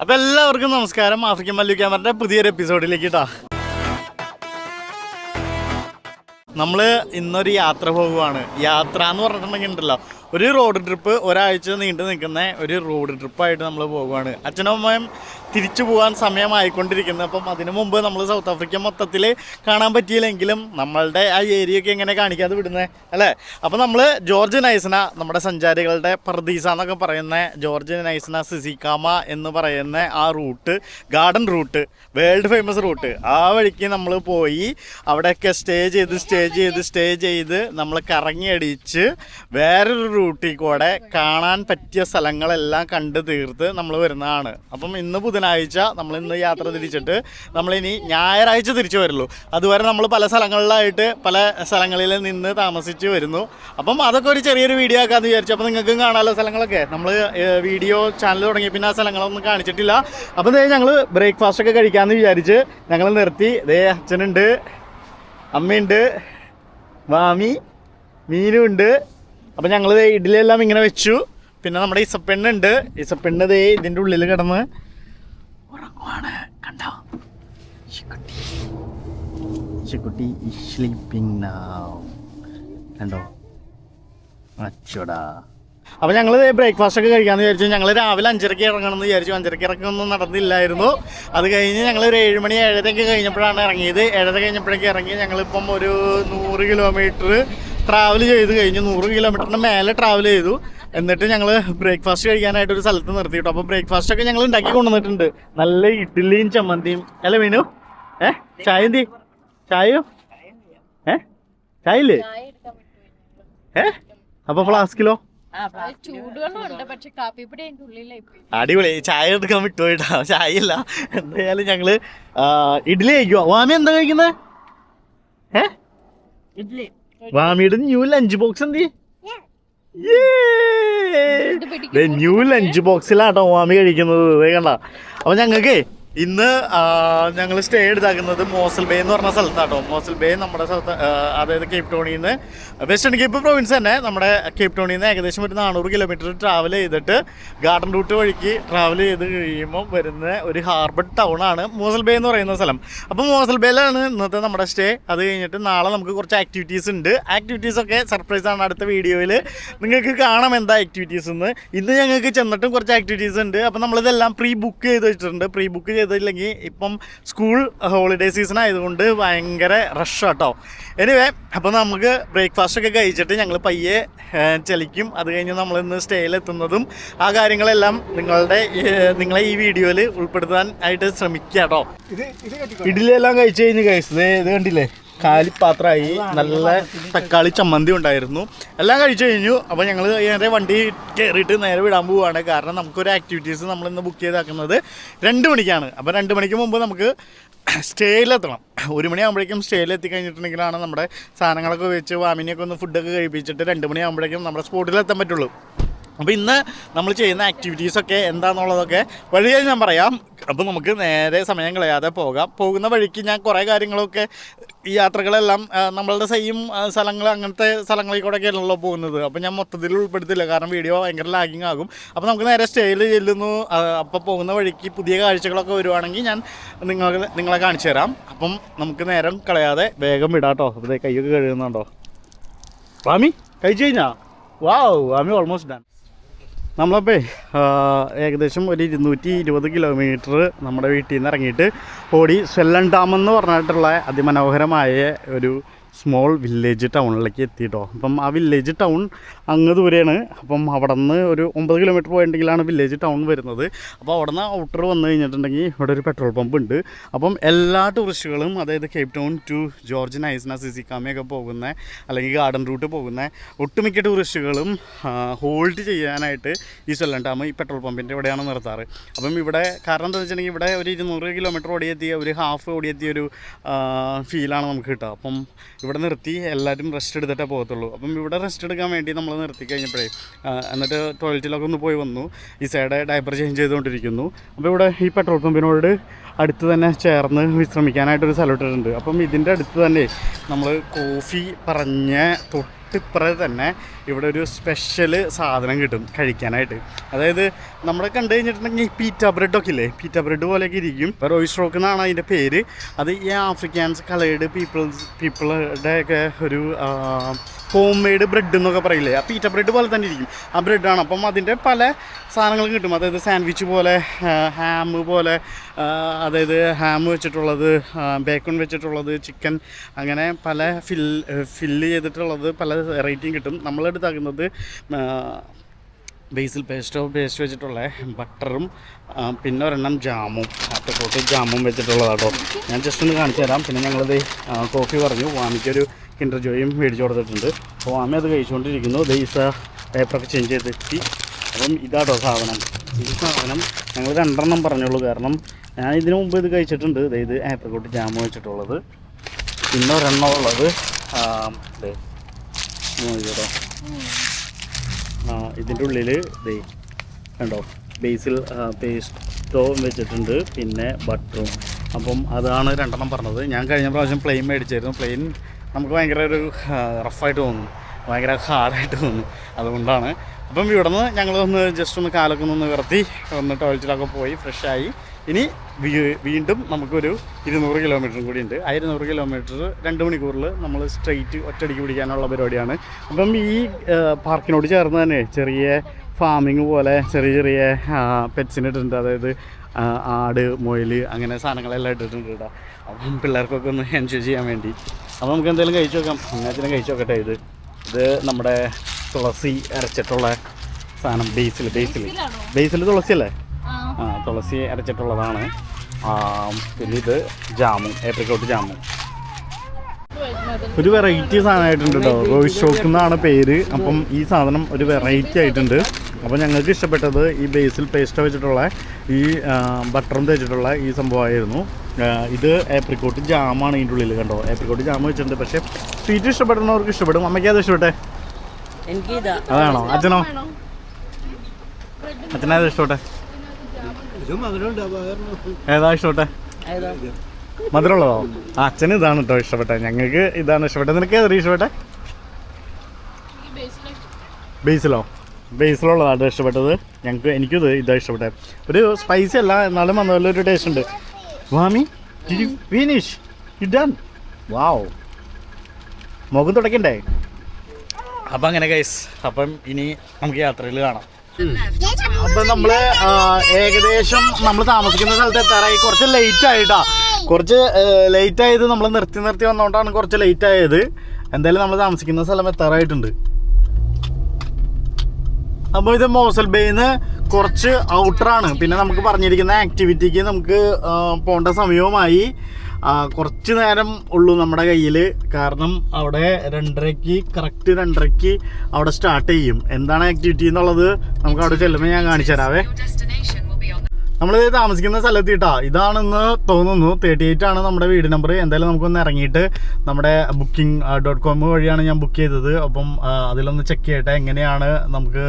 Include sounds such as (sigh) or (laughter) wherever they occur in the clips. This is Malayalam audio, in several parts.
അപ്പൊ എല്ലാവർക്കും നമസ്കാരം. ആഫ്രിക്കൻ മല്ലു ക്യാമറിന്റെ പുതിയൊരു എപ്പിസോഡിലേക്ക് കേട്ടോ നമ്മൾ ഇന്നൊരു യാത്ര പോകുവാണ് യാത്ര എന്ന് പറഞ്ഞിട്ടുണ്ടെങ്കിൽ ഉണ്ടല്ലോ ഒരു റോഡ് ട്രിപ്പ് ഒരാഴ്ച നീണ്ടു നിൽക്കുന്ന ഒരു റോഡ് ട്രിപ്പായിട്ട് നമ്മൾ പോകുവാണ് അച്ഛനും അമ്മയും തിരിച്ചു പോകാൻ സമയമായിക്കൊണ്ടിരിക്കുന്നത്. അപ്പം അതിനു മുമ്പ് നമ്മൾ സൗത്ത് ആഫ്രിക്ക മൊത്തത്തിൽ കാണാൻ പറ്റിയില്ലെങ്കിലും നമ്മളുടെ ആ ഏരിയയൊക്കെ എങ്ങനെ കാണിക്കാതെ വിടുന്നത് അല്ലേ? അപ്പം നമ്മൾ ജോർജ് നൈസ്ന നമ്മുടെ സഞ്ചാരികളുടെ പ്രതീസ എന്നൊക്കെ പറയുന്ന ജോർജ് നൈസ്ന സിസിക്കാമ എന്ന് പറയുന്ന ആ route garden route world famous route ആ വഴിക്ക് നമ്മൾ പോയി അവിടെയൊക്കെ സ്റ്റേ ചെയ്ത് സ്റ്റേ ചെയ്ത് സ്റ്റേ ചെയ്ത് നമ്മൾ കറങ്ങിയടിച്ച് വേറൊരു റൂട്ടിൽ കൂടെ കാണാൻ പറ്റിയ സ്ഥലങ്ങളെല്ലാം കണ്ടു തീർത്ത് നമ്മൾ വരുന്നതാണ്. അപ്പം ഇന്ന് ബുധനാഴ്ച നമ്മൾ ഇന്ന് യാത്ര തിരിച്ചിട്ട് നമ്മളിനി ഞായറാഴ്ച തിരിച്ചു വരുള്ളൂ. അതുവരെ നമ്മൾ പല സ്ഥലങ്ങളിലായിട്ട് പല സ്ഥലങ്ങളിൽ നിന്ന് താമസിച്ച് വരുന്നു. അപ്പം അതൊക്കെ ഒരു ചെറിയൊരു വീഡിയോ ആക്കാമെന്ന് വിചാരിച്ചു. അപ്പോൾ നിങ്ങൾക്കും കാണാമല്ലോ സ്ഥലങ്ങളൊക്കെ. നമ്മൾ വീഡിയോ ചാനൽ തുടങ്ങിയ പിന്നെ ആ സ്ഥലങ്ങളൊന്നും കാണിച്ചിട്ടില്ല. അപ്പം ദേ ഞങ്ങൾ ബ്രേക്ക്ഫാസ്റ്റ് ഒക്കെ കഴിക്കാമെന്ന് വിചാരിച്ച് ഞങ്ങൾ നിർത്തി. ദേ അച്ഛനുണ്ട് അമ്മയുണ്ട് മാമി മീനും ഉണ്ട്. അപ്പം ഞങ്ങൾ ഇഡ്ഡലി എല്ലാം ഇങ്ങനെ വെച്ചു. പിന്നെ നമ്മുടെ ഇസപ്പെണ്ണുണ്ട് ഇസപ്പെണ്ണ് ദേ ഇതിന്റെ ഉള്ളിൽ കിടന്ന് ഉറങ്ങുവാണ് കണ്ടോ? ശിക്കുട്ടി ശിക്കുട്ടി സ്ലീപ്പിംഗ് നൗ കണ്ടോ? അച്ചോടാ. അപ്പോൾ ഞങ്ങൾ ബ്രേക്ക്ഫാസ്റ്റ് ഒക്കെ കഴിക്കാമെന്ന് വിചാരിച്ചു. ഞങ്ങൾ രാവിലെ അഞ്ചരയ്ക്ക് ഇറങ്ങണം എന്ന് വിചാരിച്ചു. അഞ്ചരയ്ക്ക് ഇറക്കൊന്നും നടന്നില്ലായിരുന്നു. അത് കഴിഞ്ഞ് ഞങ്ങൾ ഒരു ഏഴ് മണി ഏഴരയ്ക്ക് കഴിഞ്ഞപ്പോഴാണ് ഇറങ്ങിയത്. ഏഴര കഴിഞ്ഞപ്പോഴേക്ക് ഇറങ്ങി ഞങ്ങളിപ്പം ഒരു നൂറ് കിലോമീറ്റർ ട്രാവൽ ചെയ്ത് കഴിഞ്ഞു നൂറ് കിലോമീറ്ററിന് മേലെ ട്രാവൽ ചെയ്തു. എന്നിട്ട് ഞങ്ങൾ ബ്രേക്ക്ഫാസ്റ്റ് കഴിക്കാനായിട്ട് ഒരു സ്ഥലത്ത് നിർത്തിയിട്ടു. അപ്പോൾ ബ്രേക്ക്ഫാസ്റ്റ് ഒക്കെ ഞങ്ങൾ ഉണ്ടാക്കി കൊണ്ടുവന്നിട്ടുണ്ട്. നല്ല ഇഡ്ഡലിയും ചമ്മന്തിയും. അല്ല മീനു? ഏ? ചായ എന്തി ചായയോ? ഏ? ചായ ഇല്ലേ ഏ? അപ്പൊ ഫ്ലാസ്കിലോ? അടിപൊളി. ചായ എടുക്കാൻ വിട്ടുപോയിട്ടാ ചായ ഇല്ല എന്തായാലും ഞങ്ങൾ ഇഡ്ഡലി കഴിക്കുവോ? വാമി എന്താ കഴിക്കുന്നത് ഏ? ഇഡ്ലി വാമിയുടെ ന്യൂ ലഞ്ച് ബോക്സ് എന്തി ന്യൂ ലഞ്ച് ബോക്സിലാട്ടോ വാമി കഴിക്കുന്നത്. കണ്ട. അപ്പൊ ഞങ്ങൾക്കേ ഇന്ന് ഞങ്ങൾ സ്റ്റേ എടുത്താക്കുന്നത് മോസൽ ബേ എന്ന് പറഞ്ഞ സ്ഥലത്താട്ടോ. മോസൽ ബേ നമ്മുടെ സ്ഥലത്ത് അതായത് കേപ്പ് ടോണിയിൽ നിന്ന് വെസ്റ്റേൺ കേപ്പ് പ്രൊവിൻസ് തന്നെ നമ്മുടെ കേപ്പ് ടോണിയിൽ നിന്ന് ഏകദേശം ഒരു നാനൂറ് കിലോമീറ്റർ ട്രാവൽ ചെയ്തിട്ട് ഗാർഡൻ റൂട്ട് വഴിക്ക് ട്രാവൽ ചെയ്ത് കഴിയുമ്പോൾ വരുന്ന ഒരു ഹാർബർ ടൗൺ ആണ് മോസൽ ബേ എന്ന് പറയുന്ന സ്ഥലം. അപ്പോൾ മോസൽ ബേയിലാണ് ഇന്നത്തെ നമ്മുടെ സ്റ്റേ അത് കഴിഞ്ഞിട്ട് നാളെ നമുക്ക് കുറച്ച് ആക്ടിവിറ്റീസ് ഉണ്ട്. ആക്ടിവിറ്റീസ് ഒക്കെ സർപ്രൈസ് ആണ് അടുത്ത വീഡിയോയിൽ. നിങ്ങൾക്ക് കാണാം എന്താ ആക്ടിവിറ്റീസ് എന്ന്. ഇന്ന് ഞങ്ങൾക്ക് ചെന്നിട്ടും കുറച്ച് ആക്ടിവിറ്റീസ് ഉണ്ട്. അപ്പോൾ നമ്മളിതെല്ലാം പ്രീ ബുക്ക് ചെയ്ത് വെച്ചിട്ടുണ്ട്. പ്രീ ബുക്ക് ചെയ്തില്ലെങ്കിൽ ഇപ്പം സ്കൂൾ ഹോളിഡേ സീസൺ ആയതുകൊണ്ട് ഭയങ്കര റഷ് കേട്ടോ എനിവേ അപ്പോൾ നമുക്ക് ബ്രേക്ക്ഫാസ്റ്റ് ഒക്കെ കഴിച്ചിട്ട് ഞങ്ങൾ പയ്യെ ചലിക്കും അത് കഴിഞ്ഞ് നമ്മൾ ഇന്ന് സ്റ്റേയിലെത്തുന്നതും ആ കാര്യങ്ങളെല്ലാം നിങ്ങളുടെ നിങ്ങളെ ഈ വീഡിയോയിൽ ഉൾപ്പെടുത്താൻ ആയിട്ട് ശ്രമിക്കുക കേട്ടോ ഇഡ്ഡലി എല്ലാം കഴിച്ചു കഴിഞ്ഞ് കഴിച്ചത് ഇത് കണ്ടില്ലേ? കാലിപ്പാത്രമായി നല്ല തക്കാളി ചമ്മന്തി ഉണ്ടായിരുന്നു. എല്ലാം കഴിച്ചു കഴിഞ്ഞു. അപ്പോൾ ഞങ്ങൾ നേരെ വണ്ടി കയറിയിട്ട് നേരെ വിടാൻ പോവുകയാണ് കാരണം നമുക്കൊരു ആക്ടിവിറ്റീസ് നമ്മൾ ഇന്ന് ബുക്ക് ചെയ്താക്കുന്നത് രണ്ട് മണിക്കാണ്. അപ്പോൾ രണ്ട് മണിക്ക് മുമ്പ് നമുക്ക് സ്റ്റേയിലെത്തണം. ഒരു മണിയാകുമ്പോഴേക്കും സ്റ്റേയിൽ എത്തിക്കഴിഞ്ഞിട്ടുണ്ടെങ്കിലാണ് നമ്മുടെ സാധനങ്ങളൊക്കെ വെച്ച് വാമിനെയൊക്കെ ഒന്ന് ഫുഡൊക്കെ കഴിപ്പിച്ചിട്ട് രണ്ട് മണിയാകുമ്പോഴേക്കും നമ്മുടെ സ്പോട്ടിലെത്താൻ പറ്റുള്ളൂ. അപ്പോൾ ഇന്ന് നമ്മൾ ചെയ്യുന്ന ആക്ടിവിറ്റീസൊക്കെ എന്താണെന്നുള്ളതൊക്കെ വഴിയായി ഞാൻ പറയാം. അപ്പോൾ നമുക്ക് നേരെ സമയം കളയാതെ പോകാം. പോകുന്ന വഴിക്ക് ഞാൻ കുറേ കാര്യങ്ങളൊക്കെ ഈ യാത്രകളെല്ലാം നമ്മളുടെ സെയിം സ്ഥലങ്ങൾ അങ്ങനത്തെ സ്ഥലങ്ങളിൽ കൂടെയൊക്കെയാണല്ലോ പോകുന്നത്. അപ്പോൾ ഞാൻ മൊത്തത്തിൽ ഉൾപ്പെടുത്തില്ല. കാരണം വീഡിയോ ഭയങ്കര ലാഗിങ് ആകും. അപ്പോൾ നമുക്ക് നേരെ സ്റ്റേയിൽ ചെല്ലുന്നു. അപ്പം അപ്പോൾ പോകുന്ന വഴിക്ക് പുതിയ കാഴ്ചകളൊക്കെ വരുവാണെങ്കിൽ ഞാൻ നിങ്ങൾക്ക് നിങ്ങളെ കാണിച്ചു തരാം. അപ്പം നമുക്ക് നേരം കളയാതെ വേഗം വിടാം കേട്ടോ. അപ്പോൾ കൈയൊക്കെ കഴുകുന്നുണ്ടോ? വാമി കഴിച്ചു കഴിഞ്ഞാ? വാവ് വാമി ഓൾമോസ്റ്റ് ഡൺ നമ്മളപ്പേ ഏകദേശം ഒരു ഇരുന്നൂറ്റി ഇരുപത് കിലോമീറ്റർ നമ്മുടെ വീട്ടിൽ നിന്ന് ഇറങ്ങിയിട്ട് ഓടി സ്വെല്ലൻ ഡാം എന്ന് പറഞ്ഞിട്ടുള്ള അതിമനോഹരമായ ഒരു സ്മോൾ വില്ലേജ് ടൗണിലേക്ക് എത്തിയിട്ടോ. അപ്പം ആ വില്ലേജ് ടൗൺ അങ്ങ് ദൂരെയാണ് അപ്പം അവിടെ നിന്ന് ഒരു ഒമ്പത് കിലോമീറ്റർ പോയിട്ടുണ്ടെങ്കിലാണ് വില്ലേജ് ടൗൺ വരുന്നത്. അപ്പോൾ അവിടെ നിന്ന് ഔട്ടർ വന്നു കഴിഞ്ഞിട്ടുണ്ടെങ്കിൽ ഇവിടെ ഒരു പെട്രോൾ പമ്പ് ഉണ്ട്. അപ്പം എല്ലാ ടൂറിസ്റ്റുകളും അതായത് Cape Town to George Knysna സിസിക്കാമയൊക്കെ പോകുന്ന അല്ലെങ്കിൽ ഗാർഡൻ റൂട്ട് പോകുന്ന ഒട്ടുമിക്ക ടൂറിസ്റ്റുകളും ഹോൾഡ് ചെയ്യാനായിട്ട് ഈ സ്വല്ലം ഡാം ഈ പെട്രോൾ പമ്പിന്റെ ഇവിടെയാണ് നിർത്താറ്. അപ്പം ഇവിടെ കാരണം എന്താ വെച്ചിട്ടുണ്ടെങ്കിൽ ഇവിടെ ഒരു ഇരുന്നൂറ് കിലോമീറ്റർ ഓടിയെത്തിയ ഒരു ഹാഫ് ഓടിയെത്തിയ ഒരു ഫീലാണ് നമുക്ക് കിട്ടുക. അപ്പം ഇവിടെ നിർത്തി എല്ലാവരും റെസ്റ്റ് എടുത്തിട്ടേ പോകത്തുള്ളൂ. അപ്പം ഇവിടെ റെസ്റ്റ് എടുക്കാൻ വേണ്ടി നമ്മൾ നിർത്തി കഴിഞ്ഞപ്പോഴേ എന്നിട്ട് ടോയ്ലറ്റിലൊക്കെ ഒന്ന് പോയി വന്നു. ഈ സൈഡ് ഡയപ്പർ ചേഞ്ച് ചെയ്തുകൊണ്ടിരിക്കുന്നു. അപ്പോൾ ഇവിടെ ഈ പെട്രോൾ പമ്പിനോട് അടുത്ത് തന്നെ ചേർന്ന് വിശ്രമിക്കാനായിട്ടൊരു സ്ഥലം ഇട്ടിട്ടുണ്ട് അപ്പം ഇതിന്റെ അടുത്ത് തന്നെ നമ്മൾ കോഫി പറഞ്ഞ തൊട്ടിപ്പുറത്ത് തന്നെ ഇവിടെ ഒരു സ്പെഷ്യൽ സാധനം കിട്ടും കഴിക്കാനായിട്ട്. അതായത് നമ്മുടെ കണ്ടു കഴിഞ്ഞിട്ടുണ്ടെങ്കിൽ പീറ്റ ബ്രെഡൊക്കെ ഇല്ലേ പീറ്റ ബ്രെഡ് പോലെയൊക്കെ ഇരിക്കും. ഇപ്പോൾ റോയ് സ്ട്രോക്ക് എന്നാണ് അതിന്റെ പേര്. അത് ഈ ആഫ്രിക്കാൻസ് കളേഡ് പീപ്പിൾസ് പീപ്പിളുടെ ഒക്കെ ഒരു ഹോം മെയ്ഡ് ബ്രെഡ് എന്നൊക്കെ പറയില്ലേ? ആ പീറ്റ ബ്രെഡ് പോലെ തന്നെ ഇരിക്കും. ആ ബ്രെഡാണ് അപ്പം അതിന്റെ പല സാധനങ്ങളും കിട്ടും. അതായത് സാൻഡ്വിച്ച് പോലെ ഹാം പോലെ അതായത് ഹാം വെച്ചിട്ടുള്ളത് ബേക്കൺ വെച്ചിട്ടുള്ളത് ചിക്കൻ അങ്ങനെ പല ഫിൽ ഫില്ല് ചെയ്തിട്ടുള്ളത് പല വെറൈറ്റിയും കിട്ടും. നമ്മളെടുത്താക്കുന്നത് ബേസിൽ പേസ്റ്റോ പേസ്റ്റ് വെച്ചിട്ടുള്ള ബട്ടറും പിന്നെ ഒരെണ്ണം ജാമും ആട്ടക്കോട്ട് ജാമും വെച്ചിട്ടുള്ളതാട്ടോ. ഞാൻ ജസ്റ്റ് ഒന്ന് കാണിച്ചു തരാം പിന്നെ ഞങ്ങളത് കോഫി പറഞ്ഞു. വാമിക്കൊരു കിൻഡർ ജോയും മേടിച്ചു കൊടുത്തിട്ടുണ്ട്. അപ്പോൾ അമ്മ അത് കഴിച്ചുകൊണ്ടിരിക്കുന്നു. ദൈസ പേപ്പറൊക്കെ ചേഞ്ച് ചെയ്തെത്തി അപ്പം ഇതാട്ടോ സാധനം. ഈ സാധനം ഞങ്ങൾ രണ്ടെണ്ണം പറഞ്ഞുള്ളൂ. കാരണം ഞാൻ ഇതിനു മുമ്പ് ഇത് കഴിച്ചിട്ടുണ്ട്. ഇത് ആപ്രിക്കോട്ട് ജാമ് വെച്ചിട്ടുള്ളത്. പിന്നെ ഒരെണ്ണം ഉള്ളത്. നോക്കിക്കോട്ടോ ആ, ഇതിന്റെ ഉള്ളിൽ ദേ കണ്ടോ? ബേസിൽ പേസ്റ്റോ വെച്ചിട്ടുണ്ട്. പിന്നെ ബട്ടറും. അപ്പം അതാണ് രണ്ടെണ്ണം പറഞ്ഞത്. ഞാൻ കഴിഞ്ഞ പ്രാവശ്യം പ്ലെയിൻ മേടിച്ചായിരുന്നു. പ്ലെയിൻ നമുക്ക് ഭയങ്കര ഒരു റഫായിട്ട് തോന്നുന്നു. ഭയങ്കര ഹാർഡായിട്ട് തോന്നുന്നു. അതുകൊണ്ടാണ്. അപ്പം ഇവിടെ നിന്ന് ഞങ്ങളൊന്ന് ജസ്റ്റ് ഒന്ന് കാലൊക്കെ ഒന്ന് നിർത്തി ഒന്ന് ടോയ്ലറ്റിലൊക്കെ പോയി ഫ്രഷായി ഇനി വീണ്ടും നമുക്കൊരു ഇരുന്നൂറ് കിലോമീറ്ററും കൂടി ഉണ്ട്. ആ ഇരുന്നൂറ് കിലോമീറ്റർ രണ്ട് മണിക്കൂറിൽ നമ്മൾ സ്ട്രെയിറ്റ് ഒറ്റയടിക്ക് പിടിക്കാനുള്ള പരിപാടിയാണ്. അപ്പം ഈ പാർക്കിനോട് ചേർന്ന് തന്നെ ചെറിയ ഫാമിങ് പോലെ ചെറിയ ചെറിയ പെറ്റ്സിനിട്ടുണ്ട് അതായത് ആട് മുയൽ അങ്ങനെ സാധനങ്ങളെല്ലാം ഇട്ടിട്ടുണ്ട് കേട്ടോ. അപ്പം പിള്ളേർക്കൊക്കെ ഒന്ന് എൻജോയ് ചെയ്യാൻ വേണ്ടി. അപ്പം നമുക്ക് എന്തെങ്കിലും കഴിച്ചു നോക്കാം. അങ്ങനത്തിനും കഴിച്ചു നോക്കട്ടെ ഇത്. ഇത് നമ്മുടെ തുളസി അരച്ചിട്ടുള്ള സാധനം ബേസിൽ ബേസിൽ? ബേസിൽ തുളസി അല്ലേ ആ തുളസി അരച്ചിട്ടുള്ളതാണ്. പിന്നെ ഇത് ജാമും ഏപ്രിക്കോട്ട് ജാമും. ഒരു വെറൈറ്റി സാധനമായിട്ടുണ്ട് കേട്ടോ റോയിസ് ഷോക്ക് എന്നാണ് പേര്. അപ്പം ഈ സാധനം ഒരു വെറൈറ്റി ആയിട്ടുണ്ട്. അപ്പോൾ ഞങ്ങൾക്ക് ഇഷ്ടപ്പെട്ടത് ഈ ബേസിൽ പേസ്റ്റ് വെച്ചിട്ടുള്ള ഈ ബട്ടറും തേച്ചിട്ടുള്ള ഈ സംഭവമായിരുന്നു. ഇത് ഏപ്രിക്കോട്ട് ജാമാണ് ഇതിന്റെ ഉള്ളിൽ കണ്ടോ? ഏപ്രിക്കോട്ട് ജാം വെച്ചിട്ടുണ്ട്. പക്ഷേ സ്വീറ്റ് ഇഷ്ടപ്പെടുന്നവർക്ക് ഇഷ്ടപ്പെടും. അമ്മയ്ക്ക് അത് ഇഷ്ടപ്പെട്ടെ? അതാണോ? അച്ഛനോ? അച്ഛനത് ഇഷ്ടപ്പെട്ടെ? ഏതാ ഇഷ്ടപ്പെട്ടെ? മധുരമുള്ളതോ? അച്ഛന് ഇതാണ് കേട്ടോ ഇഷ്ടപ്പെട്ടത് ഞങ്ങൾക്ക് ഇതാണ് ഇഷ്ടപ്പെട്ടത് നിനക്ക് ഏതാ ഇഷ്ടപ്പെട്ടെ? ബേസിലോ? ബേസിലുള്ളതാണ് ഇഷ്ടപ്പെട്ടത്. ഞങ്ങൾക്ക് എനിക്കും ഇതാണ് ഇതാ ഇഷ്ടപ്പെട്ടത് ഒരു സ്പൈസി അല്ല എന്നാലും വന്നപോലെ ഒരു ടേസ്റ്റ് ഉണ്ട്. വാമി ഫിനിഷ് ഡൺ വാവ് മുഖം തുടക്കണ്ടേ? അപ്പം അങ്ങനെ ഗൈസ് അപ്പം ഇനി നമുക്ക് യാത്രയിൽ കാണാം. അപ്പം നമ്മൾ ഏകദേശം നമ്മൾ താമസിക്കുന്ന സ്ഥലത്ത് എത്താറായി. കുറച്ച് ലേറ്റ് ആയിട്ടാ. കുറച്ച് ലേറ്റ് ആയത് നമ്മൾ നിർത്തി നിർത്തി വന്നോണ്ടാണ് കുറച്ച് ലേറ്റ് ആയത്. എന്തായാലും നമ്മൾ താമസിക്കുന്ന സ്ഥലം എത്താറായിട്ടുണ്ട്. അപ്പോൾ ഇത് മോസൽ ബേന്ന് കുറച്ച് ഔട്ടറാണ് പിന്നെ നമുക്ക് പറഞ്ഞിരിക്കുന്ന ആക്ടിവിറ്റിക്ക് നമുക്ക് പോകേണ്ട സമയവുമായി കുറച്ച് നേരം ഉള്ളൂ നമ്മുടെ കയ്യിൽ കാരണം അവിടെ രണ്ടരയ്ക്ക് കറക്റ്റ് രണ്ടരയ്ക്ക് അവിടെ സ്റ്റാർട്ട് ചെയ്യും. എന്താണ് ആക്ടിവിറ്റി എന്നുള്ളത് നമുക്ക് അവിടെ ചെല്ലുമ്പോൾ ഞാൻ കാണിച്ചു തരാവേ. നമ്മൾ താമസിക്കുന്ന സ്ഥലത്ത് കേട്ടോ. ഇതാണെന്ന് തോന്നുന്നു. തേർട്ടി എയ്റ്റ് ആണ് നമ്മുടെ വീട് നമ്പർ എന്തായാലും നമുക്കൊന്ന് ഇറങ്ങിയിട്ട് നമ്മുടെ ബുക്കിംഗ് ഡോട്ട് കോം വഴിയാണ് ഞാൻ ബുക്ക് ചെയ്തത്. അപ്പം അതിലൊന്ന് ചെക്ക് ചെയ്യട്ടെ. എങ്ങനെയാണ് നമുക്ക്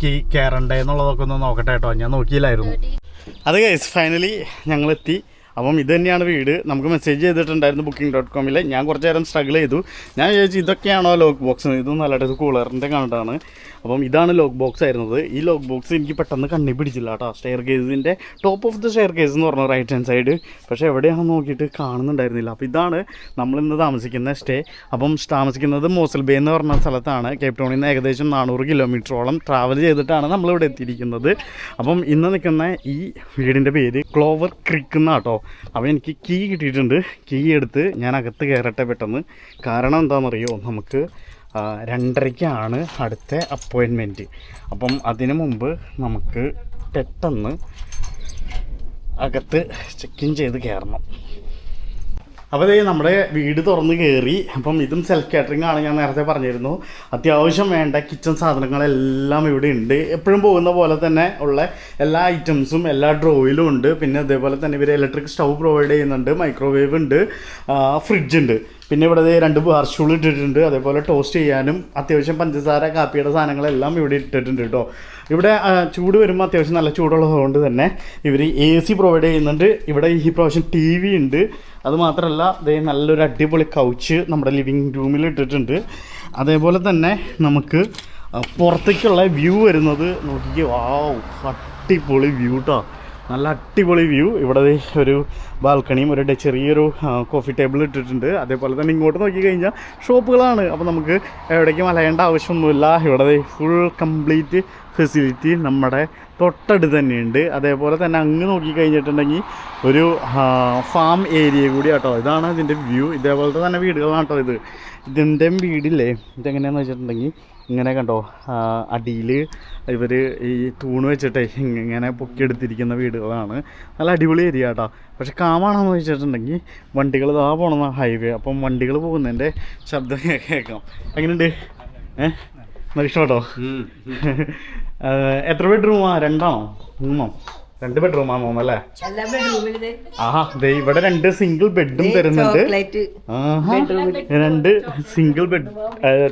കീ കയറണ്ടേ എന്നുള്ളതൊക്കെ ഒന്ന് നോക്കട്ടെ കേട്ടോ. ഞാൻ നോക്കിയില്ലായിരുന്നു. അത് ഫൈനലി ഞങ്ങളെത്തി. അപ്പം ഇത് തന്നെയാണ് വീട്. നമുക്ക് മെസ്സേജ് ചെയ്തിട്ടുണ്ടായിരുന്നു ബുക്കിംഗ് ഡോട്ട് കോമിൽ ഞാൻ കുറച്ച് നേരം സ്ട്രഗിൾ ചെയ്തു. ഞാൻ വിചാരിച്ചു ഇതൊക്കെയാണോ ലോക്ക് ബോക്സ് ഇതൊന്നും അല്ലാണ്ട് ഇത് കൂളറിന്റെ കണ്ടാണ് അപ്പം ഇതാണ് ലോക്ക് ബോക്സ് ആയിരുന്നത്. ഈ ലോക്ക് ബോക്സ് എനിക്ക് പെട്ടെന്ന് കണ്ണി പിടിച്ചില്ല കേട്ടോ സ്റ്റെയർ കേസിന്റെ top of the staircase എന്ന് പറഞ്ഞു റൈറ്റ് ഹാൻഡ് സൈഡ് പക്ഷേ എവിടെയാണെന്ന് നോക്കിയിട്ട് കാണുന്നുണ്ടായിരുന്നില്ല. അപ്പോൾ ഇതാണ് നമ്മളിന്ന് താമസിക്കുന്ന സ്റ്റേ അപ്പം താമസിക്കുന്നത് മോസൽ ബേ എന്ന് പറഞ്ഞ സ്ഥലത്താണ്. കേപ് ടൗണിൽ നിന്ന് ഏകദേശം നാനൂറ് കിലോമീറ്ററോളം ട്രാവൽ ചെയ്തിട്ടാണ് നമ്മളിവിടെ എത്തിയിരിക്കുന്നത്. അപ്പം ഇന്ന് നിൽക്കുന്ന ഈ വീടിന്റെ പേര് ക്ലോവർ ക്രിക്ക് എന്നാട്ടോ. അപ്പോൾ എനിക്ക് കീ കിട്ടിയിട്ടുണ്ട്. കീ എടുത്ത് ഞാൻ അകത്ത് കയറട്ടെ പെട്ടെന്ന്. കാരണം എന്താണെന്നറിയോ? നമുക്ക് രണ്ടരയ്ക്കാണ് അടുത്ത അപ്പോയിൻമെന്റ് അപ്പം അതിനു മുമ്പ് നമുക്ക് പെട്ടെന്ന് അകത്ത് ചെക്ക് ഇൻ ചെയ്ത് കയറണം. അപ്പോൾ ഇത് നമ്മുടെ വീട് തുറന്ന് കയറി അപ്പം ഇതും സെൽഫ് കാറ്ററിംഗ് ആണ് ഞാൻ നേരത്തെ പറഞ്ഞിരുന്നു. അത്യാവശ്യം വേണ്ട കിച്ചൺ സാധനങ്ങളെല്ലാം ഇവിടെ ഉണ്ട്. എപ്പോഴും പോകുന്ന പോലെ തന്നെ ഉള്ള എല്ലാ ഐറ്റംസും എല്ലാ ഡ്രോയിലും ഉണ്ട്. പിന്നെ അതേപോലെ തന്നെ ഇവർ ഇലക്ട്രിക് സ്റ്റൗ പ്രൊവൈഡ് ചെയ്യുന്നുണ്ട് മൈക്രോവേവ് ഉണ്ട് ഫ്രിഡ്ജ് ഉണ്ട്. പിന്നെ ഇവിടെ രണ്ട് ബാർ സ്റ്റൂൾ ഇട്ടിട്ടുണ്ട്. അതേപോലെ ടോസ്റ്റ് ചെയ്യാനും അത്യാവശ്യം പഞ്ചസാര കാപ്പിയുടെ സാധനങ്ങളെല്ലാം ഇവിടെ ഇട്ടിട്ടുണ്ട് കേട്ടോ ഇവിടെ ചൂട് വരുമ്പോൾ അത്യാവശ്യം നല്ല ചൂടുള്ളത് കൊണ്ട് തന്നെ ഇവർ എ സി പ്രൊവൈഡ് ചെയ്യുന്നുണ്ട്. ഇവിടെ ഈ പ്രാവശ്യം ടി വി ഉണ്ട്. അതുമാത്രമല്ല ഇതേ നല്ലൊരു അടിപൊളി കൗച്ച് നമ്മുടെ ലിവിങ് റൂമിൽ ഇട്ടിട്ടുണ്ട്. അതേപോലെ തന്നെ നമുക്ക് പുറത്തേക്കുള്ള വ്യൂ വരുന്നത് നോക്കിക്കേ വാവ് അടിപൊളി വ്യൂ കേട്ടോ നല്ല അടിപൊളി വ്യൂ ഇവിടെ ഒരു ബാൽക്കണിയും ഒരു ചെറിയൊരു കോഫി ടേബിൾ ഇട്ടിട്ടുണ്ട്. അതേപോലെ തന്നെ ഇങ്ങോട്ട് നോക്കി കഴിഞ്ഞാൽ ഷോപ്പുകളാണ്. അപ്പോൾ നമുക്ക് എവിടേക്കും അലയേണ്ട ആവശ്യമൊന്നുമില്ല. ഇവിടെ ഫുൾ കംപ്ലീറ്റ് ഫെസിലിറ്റി നമ്മുടെ തൊട്ടടുത്ത് തന്നെയുണ്ട്. അതേപോലെ തന്നെ അങ്ങ് നോക്കിക്കഴിഞ്ഞിട്ടുണ്ടെങ്കിൽ ഒരു ഫാം ഏരിയ കൂടി കേട്ടോ ഇതാണ് ഇതിന്റെ വ്യൂ ഇതേപോലത്തെ തന്നെ വീടുകളാണ് കേട്ടോ ഇത്. ഇതിന്റെ വീടില്ലേ? ഇതെങ്ങനെയാണെന്ന് വെച്ചിട്ടുണ്ടെങ്കിൽ ഇങ്ങനെ കണ്ടോ? അടിയിൽ ഇവർ ഈ തൂണ് വെച്ചിട്ട് ഇങ്ങനെ പൊക്കിയെടുത്തിരിക്കുന്ന വീടുകളാണ്. നല്ല അടിപൊളി ഏരിയ കേട്ടോ പക്ഷെ കാമാണെന്ന് വെച്ചിട്ടുണ്ടെങ്കിൽ വണ്ടികൾ ഇതാ പോകണം ഹൈവേ അപ്പം വണ്ടികൾ പോകുന്നതിന്റെ ശബ്ദം കേൾക്കാം. എങ്ങനെയുണ്ട്? ഏഹ് ഇഷ്ടപ്പെട്ടോ (laughs) എത്ര ബെഡ്റൂമാ രണ്ടാണോ? മൂന്നോ? രണ്ട് ബെഡ്റൂം എല്ലാ ബെഡ്റൂമിൽ ആഹാ ദേ ഇവിടെ രണ്ട് സിംഗിൾ ബെഡും തരുന്നുണ്ട്. രണ്ട് സിംഗിൾ ബെഡ്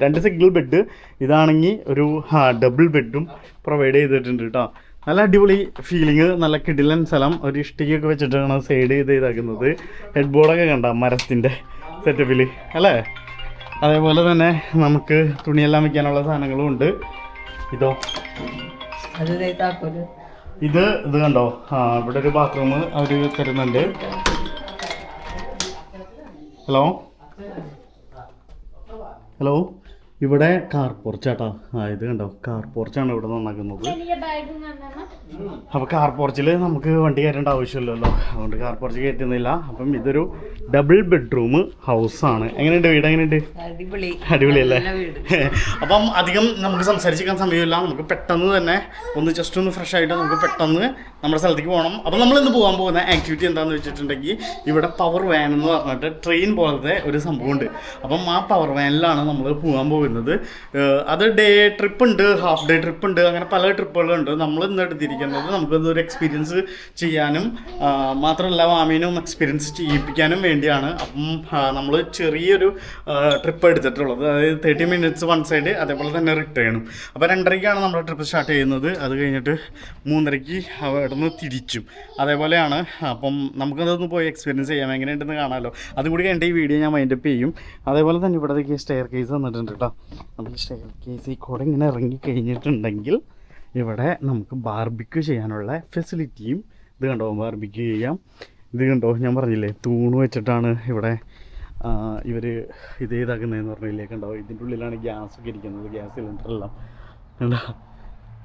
രണ്ട് സിംഗിൾ ബെഡ് ഇതാണെങ്കിൽ ഒരു ഡബിൾ ബെഡും പ്രൊവൈഡ് ചെയ്തിട്ടുണ്ട് കേട്ടോ നല്ല അടിപൊളി ഫീലിംഗ് നല്ല കിടിലൻ സ്ഥലം. ഒരു ഇഷ്ടികയൊക്കെ വെച്ചിട്ടാണ് സൈഡ് ചെയ്ത് ഇതാക്കുന്നത്. ഹെഡ് ബോർഡൊക്കെ കണ്ട? മരത്തിന്റെ സെറ്റപ്പിൽ അല്ലേ? അതേപോലെ തന്നെ നമുക്ക് തുണിയെല്ലാം വയ്ക്കാനുള്ള സാധനങ്ങളും ഉണ്ട്. ഇതോ? അത് ഇത് ഇത് കണ്ടോ? ആ ഇവിടെ ഒരു ബാത്റൂം അവർ തരുന്നുണ്ട്. ഹലോ ഹലോ ഇവിടെ കാർ പോർച്ചാട്ടാ ആ ഇത് കണ്ടോ? കാർ പോർച്ചാണ് ഇവിടെ നന്നാക്കുന്നത്. അപ്പൊ അപ്പോൾ കാർ പോർച്ചിൽ നമുക്ക് വണ്ടി കയറേണ്ട ആവശ്യമില്ലല്ലോ. അതുകൊണ്ട് കാർ പോർച്ച് കയറ്റുന്നില്ല. അപ്പം ഇതൊരു ഡബിൾ ബെഡ്റൂം ഹൗസ് ഹൗസാണ് എങ്ങനെയുണ്ട് വീട്? എങ്ങനെയുണ്ട്? അടിപൊളി. അടിപൊളിയല്ലേ നല്ല വീട്. അപ്പം അധികം നമുക്ക് സംസാരിച്ചിരിക്കാൻ സമയമില്ല. നമുക്ക് പെട്ടെന്ന് തന്നെ ഒന്ന് ജസ്റ്റ് ഒന്ന് ഫ്രഷ് ആയിട്ട് നമുക്ക് പെട്ടെന്ന് നമ്മുടെ സ്ഥലത്തേക്ക് പോകണം അപ്പം നമ്മൾ ഇന്ന് പോകാൻ പോകുന്ന ആക്ടിവിറ്റി എന്താണെന്ന് വെച്ചിട്ടുണ്ടെങ്കിൽ ഇവിടെ പവർ വാൻ എന്ന് പറഞ്ഞിട്ട് ട്രെയിൻ പോലത്തെ ഒരു സംഭവമുണ്ട്. അപ്പം ആ പവർ വാനിലാണ് നമ്മൾ പോകാൻ പോകുന്നത്. ഏഹ് അത് ഡേ ട്രിപ്പ് ഉണ്ട് ഹാഫ് ഡേ ട്രിപ്പ് ഉണ്ട് അങ്ങനെ പല ട്രിപ്പുകളുണ്ട്. നമ്മൾ ഇന്ന് എടുത്തിരിക്കുന്നത് നമുക്കതൊരു എക്സ്പീരിയൻസ് ചെയ്യാനും മാത്രമല്ല മാമീനും എക്സ്പീരിയൻസ് ചെയ്യിപ്പിക്കാനും വേണ്ടിയാണ്. അപ്പം നമ്മൾ ചെറിയൊരു ട്രിപ്പ് എടുത്തിട്ടുള്ളത്. അതായത് തേർട്ടി മിനിറ്റ്സ് വൺ സൈഡ് അതേപോലെ തന്നെ റിട്ടേണും അപ്പോൾ രണ്ടരയ്ക്കാണ് നമ്മൾ ട്രിപ്പ് സ്റ്റാർട്ട് ചെയ്യുന്നത്. അത് കഴിഞ്ഞിട്ട് മൂന്നരയ്ക്ക് അവിടെ നിന്ന് തിരിച്ചും. അതേപോലെയാണ് അപ്പം നമുക്കതൊന്ന് പോയി എക്സ്പീരിയൻസ് ചെയ്യാം. എങ്ങനെയുണ്ടെന്ന് കാണാമല്ലോ അതും കൂടി കഴിഞ്ഞിട്ട് ഈ വീഡിയോ ഞാൻ മൈൻഡപ്പ് ചെയ്യും. അതേപോലെ തന്നെ ഇവിടെ സ്റ്റെയർ കേസ് വന്നിട്ടുണ്ട് കേട്ടോ നമ്മൾ ഷെയർ കേസ് ഈ കൂടെ ഇങ്ങനെ ഇറങ്ങി കഴിഞ്ഞിട്ടുണ്ടെങ്കിൽ ഇവിടെ നമുക്ക് ബാർബിക്യൂ ചെയ്യാനുള്ള ഫെസിലിറ്റിയും ഇത് കണ്ടോ ബാർബിക്യൂ ചെയ്യാം. ഇത് കണ്ടോ ഞാൻ പറഞ്ഞില്ലേ തൂണ് വെച്ചിട്ടാണ് ഇവിടെ ഇവർ ഇത് ഇതാക്കുന്നതെന്ന് പറഞ്ഞില്ലേ കണ്ടോ? ഇതിന്റെ ഉള്ളിലാണ് ഗ്യാസ് ഒക്കെ ഇരിക്കുന്നത് ഗ്യാസ് സിലിണ്ടറെല്ലാം കണ്ടോ?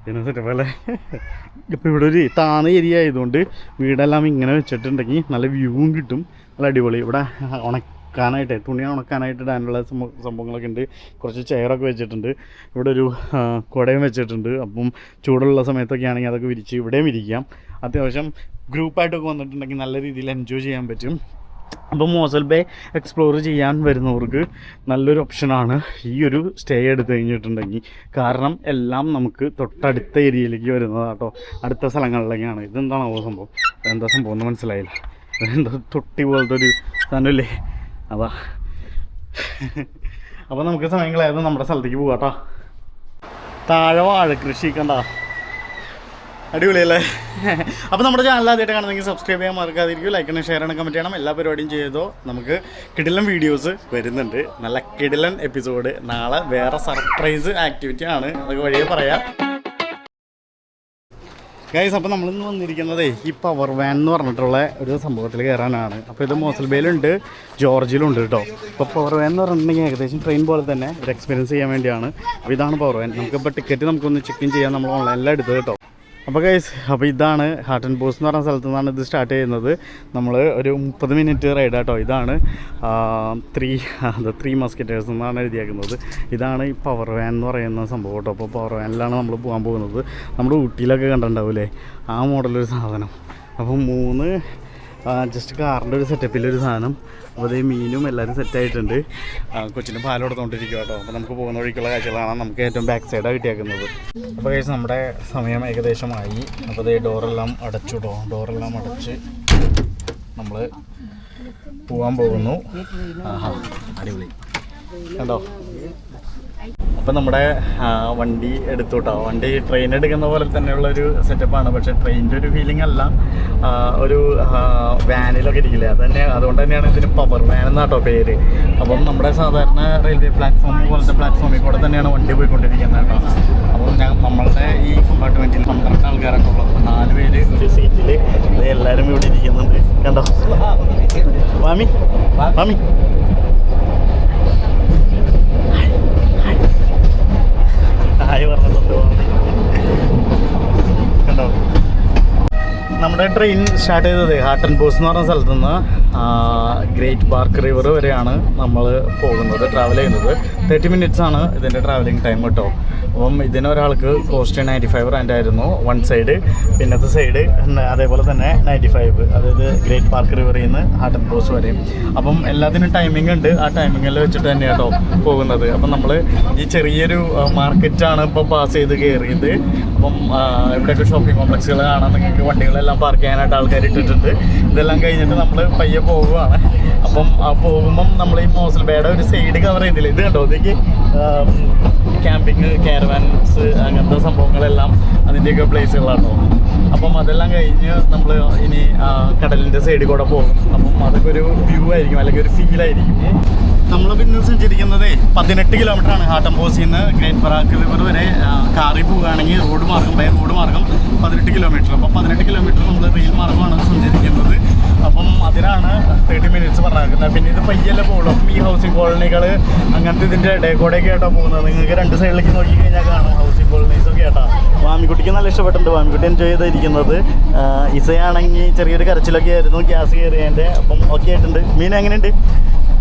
പിന്നെ സെറ്റപ്പല്ലേ ഇപ്പോൾ ഇവിടെ ഒരു താണ ഏരിയ ആയതുകൊണ്ട് വീടെല്ലാം ഇങ്ങനെ വെച്ചിട്ടുണ്ടെങ്കിൽ നല്ല വ്യൂവും കിട്ടും നല്ല അടിപൊളി. ഇവിടെ ഉണക്കാനായിട്ട് തുണി ഉണക്കാനായിട്ട് ഇടാനുള്ള സംഭവങ്ങളൊക്കെ ഉണ്ട്. കുറച്ച് ചെയറൊക്കെ വെച്ചിട്ടുണ്ട്. ഇവിടെ ഒരു കുടയും വെച്ചിട്ടുണ്ട്. അപ്പം ചൂടുള്ള സമയത്തൊക്കെ ആണെങ്കിൽ അതൊക്കെ വിരിച്ച് ഇവിടെയും വിരിക്കാം. അത്യാവശ്യം ഗ്രൂപ്പായിട്ടൊക്കെ വന്നിട്ടുണ്ടെങ്കിൽ നല്ല രീതിയിൽ എൻജോയ് ചെയ്യാൻ പറ്റും. അപ്പം മോസൽ ബേ എക്സ്പ്ലോർ ചെയ്യാൻ വരുന്നവർക്ക് നല്ലൊരു ഓപ്ഷനാണ് ഈ ഒരു സ്റ്റേ എടുത്തു കഴിഞ്ഞിട്ടുണ്ടെങ്കിൽ. കാരണം എല്ലാം നമുക്ക് തൊട്ടടുത്ത ഏരിയയിലേക്ക് വരുന്നതാട്ടോ. അടുത്ത സ്ഥലങ്ങളിലേക്കാണ്. ഇതെന്താണോ സംഭവം? എന്താ സംഭവം എന്ന് മനസ്സിലായില്ല. എന്താ തൊട്ടി പോലത്തെ ഒരു സാധനമില്ലേ? അതാ (laughs) അപ്പോൾ നമുക്ക് സമയങ്ങളായത് നമ്മുടെ സ്ഥലത്തേക്ക് പോകാട്ടോ താഴെ വാഴ കൃഷി കണ്ട. അടിപൊളിയല്ലേ? (laughs) അപ്പോൾ നമ്മുടെ ചാനൽ ആദ്യമായിട്ട് കാണുന്നെങ്കിൽ സബ്സ്ക്രൈബ് ചെയ്യാൻ മറക്കാതിരിക്കും ലൈക്ക് ഷെയർ ചെയ്യണം കമന്റ് ചെയ്യണം. എല്ലാ പരിപാടിയും ചെയ്തോ. നമുക്ക് കിടിലൻ വീഡിയോസ് വരുന്നുണ്ട്. നല്ല കിടിലൻ എപ്പിസോഡ് നാളെ വേറെ സർപ്രൈസ് ആക്ടിവിറ്റി ആണ്. അതൊക്കെ വഴിയെ പറയാം. ഗൈസ് അപ്പോൾ നമ്മളിന്ന് വന്നിരിക്കുന്നതേ ഈ പവർ വാൻ എന്ന് പറഞ്ഞിട്ടുള്ള ഒരു സംഭവത്തിൽ കയറാനാണ്. അപ്പോൾ ഇത് മോസൽ ബേയിലുണ്ട് ജോർജിലുണ്ട് കേട്ടോ. അപ്പോൾ പവർ വാൻ എന്ന് പറഞ്ഞിട്ടുണ്ടെങ്കിൽ ഏകദേശം ട്രെയിൻ പോലെ തന്നെ ഒരു എക്സ്പീരിയൻസ് ചെയ്യാൻ വേണ്ടിയാണ്. അപ്പോൾ ഇതാണ് പവർ വാൻ നമുക്കിപ്പോൾ ടിക്കറ്റ് നമുക്കൊന്ന് ചെക്ക് ഇൻ ചെയ്യാൻ നമ്മൾ ഓൺലൈനിലാണ് എടുത്തത് കേട്ടോ. അപ്പോൾ ഗൈസ് അപ്പോൾ ഇതാണ് ഹാർട്ട് ആൻഡ് ബോസ് എന്ന് പറഞ്ഞ സ്ഥലത്തു നിന്നാണ് ഇത് സ്റ്റാർട്ട് ചെയ്യുന്നത്. നമ്മൾ ഒരു മുപ്പത് മിനിറ്റ് റൈഡ് കേട്ടോ ഇതാണ് ത്രീ അത് ത്രീ മസ്കറ്റേഴ്സ് എന്നാണ് എഴുതിയേക്കുന്നത് ഇതാണ് ഈ പവർ വാൻ എന്ന് പറയുന്ന സംഭവം കേട്ടോ. അപ്പോൾ പവർ വാനിലാണ് നമ്മൾ പോകാൻ പോകുന്നത്. നമ്മുടെ ഊട്ടിയിലൊക്കെ കണ്ടിട്ടുണ്ടാവില്ലേ? ആ മോഡലൊരു സാധനം. അപ്പം മൂന്ന് ജസ്റ്റ് കാറിന്റെ ഒരു സെറ്റപ്പിലൊരു സാധനം. അപ്പോൾ അതേ മീനും എല്ലാവരും സെറ്റായിട്ടുണ്ട് കൊച്ചിന് പാൽ കൊടുത്തോണ്ടിരിക്കുക കേട്ടോ. അപ്പോൾ നമുക്ക് പോകുന്ന വഴിക്കുള്ള കാഴ്ചകളാണ് നമുക്ക് ഏറ്റവും ബാക്ക് സൈഡാണ് കിട്ടിയേക്കുന്നത്. അപ്പോൾ കഴിച്ച് നമ്മുടെ സമയം ഏകദേശമായി. അപ്പോൾ അതേ ഡോറെല്ലാം അടച്ചു കേട്ടോ. ഡോറെല്ലാം അടച്ച് നമ്മൾ പോകാൻ പോകുന്നു. ആഹാ അടിപൊളി. കണ്ടോ? അപ്പം നമ്മുടെ വണ്ടി എടുത്തു കേട്ടോ വണ്ടി ട്രെയിൻ എടുക്കുന്ന പോലെ തന്നെയുള്ള ഒരു സെറ്റപ്പാണ് പക്ഷേ ട്രെയിനിന്റെ ഒരു ഫീലിംഗ് അല്ല. ഒരു വാനിലൊക്കെ ഇരിക്കില്ലേ? അത് തന്നെ അതുകൊണ്ട് തന്നെയാണ് ഇതിന് പവർ വാൻ എന്നാട്ടോ പേര്. അപ്പം നമ്മുടെ സാധാരണ റെയിൽവേ പ്ലാറ്റ്ഫോം പോലത്തെ പ്ലാറ്റ്ഫോമിൽ കൂടെ തന്നെയാണ് വണ്ടി പോയിക്കൊണ്ടിരിക്കുന്നത് കേട്ടോ അപ്പം ഞാൻ നമ്മളുടെ ഈ കമ്പാർട്ട്മെന്റിൽ പന്ത്രണ്ട് ആൾക്കാരൊക്കെ ഉള്ളത് നാല് പേര് ഒരു സീറ്റിൽ എല്ലാവരും ഇവിടെ ഇരിക്കുന്നുണ്ട്. കണ്ടോ? മാമി മാമി. ഹായ് പറഞ്ഞിട്ടുണ്ട് കണ്ടോ? നമ്മുടെ ട്രെയിൻ സ്റ്റാർട്ട് ചെയ്തത് ഹാട്ടൻ ബോസ് എന്ന് പറഞ്ഞ സ്ഥലത്തു നിന്ന് ഗ്രേറ്റ് പാർക്ക് റിവർ വരെയാണ് നമ്മൾ പോകുന്നത് ട്രാവൽ ചെയ്യുന്നത്. തേർട്ടി മിനിറ്റ്സ് ആണ് ഇതിന്റെ ട്രാവലിംഗ് ടൈം കേട്ടോ അപ്പം ഇതിനൊരാൾക്ക് കോസ്റ്റ് നയന്റി ഫൈവ് റെന്റ് ആയിരുന്നു വൺ സൈഡ് പിന്നത്തെ സൈഡ് അതേപോലെ തന്നെ നയന്റി ഫൈവ് അതായത് ഗ്രേറ്റ് പാർക്ക് റിവറിൽ നിന്ന് ആട്ടൻ ബോസ് വരെയും അപ്പം എല്ലാത്തിനും ടൈമിംഗ് ഉണ്ട്. ആ ടൈമിങ്ങിൽ വെച്ചിട്ട് തന്നെ കേട്ടോ പോകുന്നത്. അപ്പം നമ്മൾ ഈ ചെറിയൊരു മാർക്കറ്റാണ് ഇപ്പോൾ പാസ് ചെയ്ത് കയറിയത് അപ്പം ഇവിടെയൊക്കെ ഷോപ്പിംഗ് കോംപ്ലക്സുകൾ കാണാൻ നിങ്ങൾക്ക് വണ്ടികളെല്ലാം പാർക്ക് ചെയ്യാനായിട്ട് ആൾക്കാർ ഇട്ടിട്ടുണ്ട്. ഇതെല്ലാം കഴിഞ്ഞിട്ട് നമ്മൾ പയ്യെ പോവുകയാണ് അപ്പം ആ പോകുമ്പം നമ്മൾ ഈ മോസൽ ബേയുടെ ഒരു സൈഡ് കവർ ചെയ്തില്ല? ഇത് കണ്ടോ? ഇതൊക്കെ ക്യാമ്പിങ് കാരവാൻസ് അങ്ങനത്തെ സംഭവങ്ങളെല്ലാം അതിന്റെയൊക്കെ പ്ലേസുകളാണോ അപ്പം അതെല്ലാം കഴിഞ്ഞ് നമ്മൾ ഇനി കടലിന്റെ സൈഡിൽ കൂടെ പോകും. അപ്പം അതൊക്കെ ഒരു വ്യൂ ആയിരിക്കും അല്ലെങ്കിൽ ഒരു ഫീൽ ആയിരിക്കും. നമ്മൾ പിന്നെ സഞ്ചരിക്കുന്നത് പതിനെട്ട് കിലോമീറ്റർ ആണ് ഹാട്ടംപോസിൽ നിന്ന് ഗ്രേറ്റ് പറാക്ക് റിവർ വരെ കാറി കാറിൽ പോവുകയാണെങ്കിൽ റോഡ് മാർഗം ബൈ റോഡ് മാർഗം പതിനെട്ട് കിലോമീറ്റർ. അപ്പം പതിനെട്ട് കിലോമീറ്റർ നമ്മൾ റെയിൽ മാർഗമാണ് സഞ്ചരിക്കുന്നത്. അപ്പം അതിനാണ് തേർട്ടി മിനിറ്റ്സ് പറഞ്ഞിരിക്കുന്നത്. പിന്നെ ഇത് പയ്യല്ലേ പോകുള്ളൂ അപ്പം ഈ ഹൗസിംഗ് കോളനികൾ അങ്ങനത്തെ ഇതിന്റെ ഇടയിൽ കൂടെയൊക്കെ ആയിട്ടാണ് പോകുന്നത്. നിങ്ങൾക്ക് രണ്ട് സൈഡിലേക്ക് നോക്കി കഴിഞ്ഞാൽ കാണാം ഹൗസിംഗ് കോളനീസ് ഒക്കെ ആയിട്ടാ വാമിക്കുട്ടിക്ക് നല്ല ഇഷ്ടപ്പെട്ടുണ്ട് വാമിക്കുട്ടി എൻജോയ് ചെയ്തിരിക്കുന്നത്. ഇസയാണെങ്കിൽ ചെറിയൊരു കരച്ചിലൊക്കെ ആയിരുന്നു. ഗ്യാസ് കയറിയതിന്റെ അപ്പം ഓക്കെ ആയിട്ടുണ്ട്. മീൻ എങ്ങനെയുണ്ട്?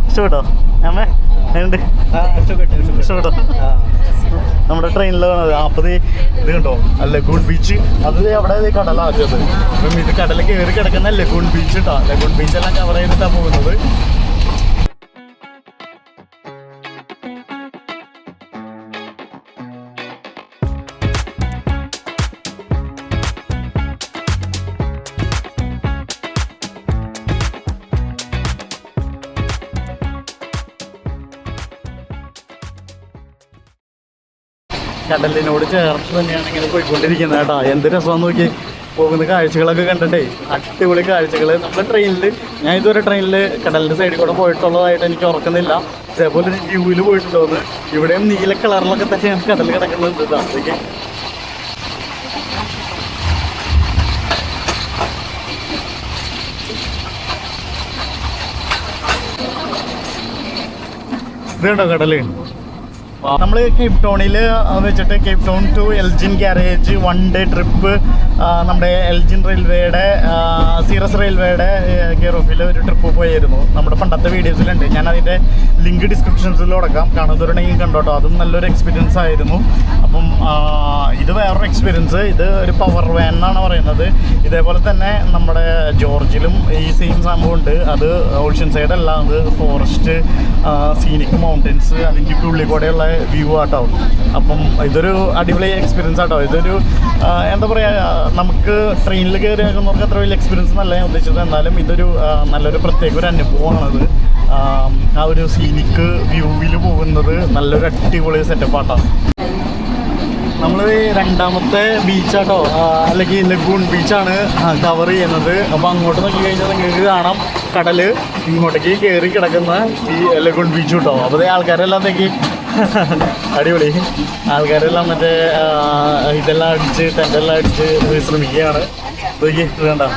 ഇഷ്ടപ്പെട്ടോ? അമ്മേ ഉണ്ട് ഇഷ്ടപ്പെട്ടോ നമ്മുടെ ട്രെയിനിൽ അപ്പത് ഇത് കണ്ടോ? അല്ല ലഗൂൺ ബീച്ച് അത് അവിടെ കടലാക്കിയത് അപ്പം ഇത് കടലിൽ കയറി കിടക്കുന്ന ലഗൂൺ ബീച്ച് കേട്ടോ ലഗൂൺ ബീച്ച് എല്ലാം കവർ ചെയ്തിട്ടാണ് പോകുന്നത്. കടലിനോട് ചേർത്ത് തന്നെയാണ് ഇങ്ങനെ പോയിക്കൊണ്ടിരിക്കുന്നത് കേട്ടോ. എന്ത് രസം നോക്കി. പോകുന്ന കാഴ്ചകളൊക്കെ കണ്ടിട്ടേ. അടിപൊളി കാഴ്ചകൾ നമ്മുടെ ട്രെയിനിൽ ഞാൻ ഇതുവരെ ട്രെയിനിൽ കടലിന്റെ സൈഡിൽ കൂടെ പോയിട്ടുള്ളതായിട്ട് എനിക്ക് ഓർക്കുന്നില്ല ഇതേപോലെ ഒരു വ്യൂവിൽ പോയിട്ടുണ്ടോന്ന്. ഇവിടെയും നീല കളറിലൊക്കെ തന്നെയാണ് കടൽ കിടക്കുന്നത്. അതൊക്കെ ഇതുണ്ടോ കടൽ? നമ്മൾ കേപ്പ് ടൗണിൽ വെച്ചിട്ട് Cape Town to Elgin garage one day trip നമ്മുടെ എൽജിൻ റെയിൽവേയുടെ സീറസ് റെയിൽവേയുടെ കെയർ ഓഫിൽ ഒരു ട്രിപ്പ് പോയിരുന്നു. നമ്മുടെ പണ്ടത്തെ വീഡിയോസിലുണ്ട് ഞാൻ അതിന്റെ ലിങ്ക് ഡിസ്ക്രിപ്ഷൻസിൽ കൊടുക്കാം കാണുന്നവരുണ്ടെങ്കിൽ കണ്ടോട്ടോ. അതും നല്ലൊരു എക്സ്പീരിയൻസ് ആയിരുന്നു. അപ്പം ഇത് വേറൊരു എക്സ്പീരിയൻസ് ഇത് ഒരു പവർ വാൻ എന്നാണ് പറയുന്നത്. ഇതേപോലെ തന്നെ നമ്മുടെ ജോർജിലും ഈ സെയിം സംഭവം ഉണ്ട്. അത് ഓഷ്യൻ സൈഡ് അല്ല. അത് ഫോറസ്റ്റ് സീനിക് മൗണ്ടൻസ് അതിന്റെ ഉള്ളിൽ കൂടെയുള്ള വ്യൂ ആട്ടോ. അപ്പം ഇതൊരു അടിപൊളി എക്സ്പീരിയൻസ് ആട്ടോ. ഇതൊരു എന്താ പറയുക നമുക്ക് ട്രെയിനിൽ കയറി ആക്കുന്നവർക്ക് അത്ര വലിയ എക്സ്പീരിയൻസ് എന്നല്ല ഞാൻ ഉദ്ദേശിച്ചത്. എന്നാലും ഇതൊരു നല്ലൊരു പ്രത്യേക ഒരു അനുഭവമാണത്. ആ, ഒരു സീനിക്ക് വ്യൂവിൽ പോകുന്നത് നല്ലൊരു അടിപൊളി സെറ്റപ്പ് ആട്ടോ നമ്മൾ രണ്ടാമത്തെ ബീച്ചാട്ടോ അല്ലെങ്കിൽ ലഗൂൺ ബീച്ചാണ് കവർ ചെയ്യുന്നത്. അപ്പോൾ അങ്ങോട്ട് നോക്കി കഴിഞ്ഞാൽ നിങ്ങൾക്ക് കാണാം കടൽ ഇങ്ങോട്ടേക്ക് കയറി കിടക്കുന്ന ഈ ലഗൂൺ ബീച്ച് കേട്ടോ അപ്പോൾ ആൾക്കാരെല്ലാം നോക്കി. (laughs) അടിപൊളി. ആൾക്കാരെല്ലാം മറ്റേ ഇതെല്ലാം അടിച്ച് ടെന്റെല്ലാം അടിച്ച് ശ്രമിക്കുകയാണ് നോക്കി കണ്ടോ?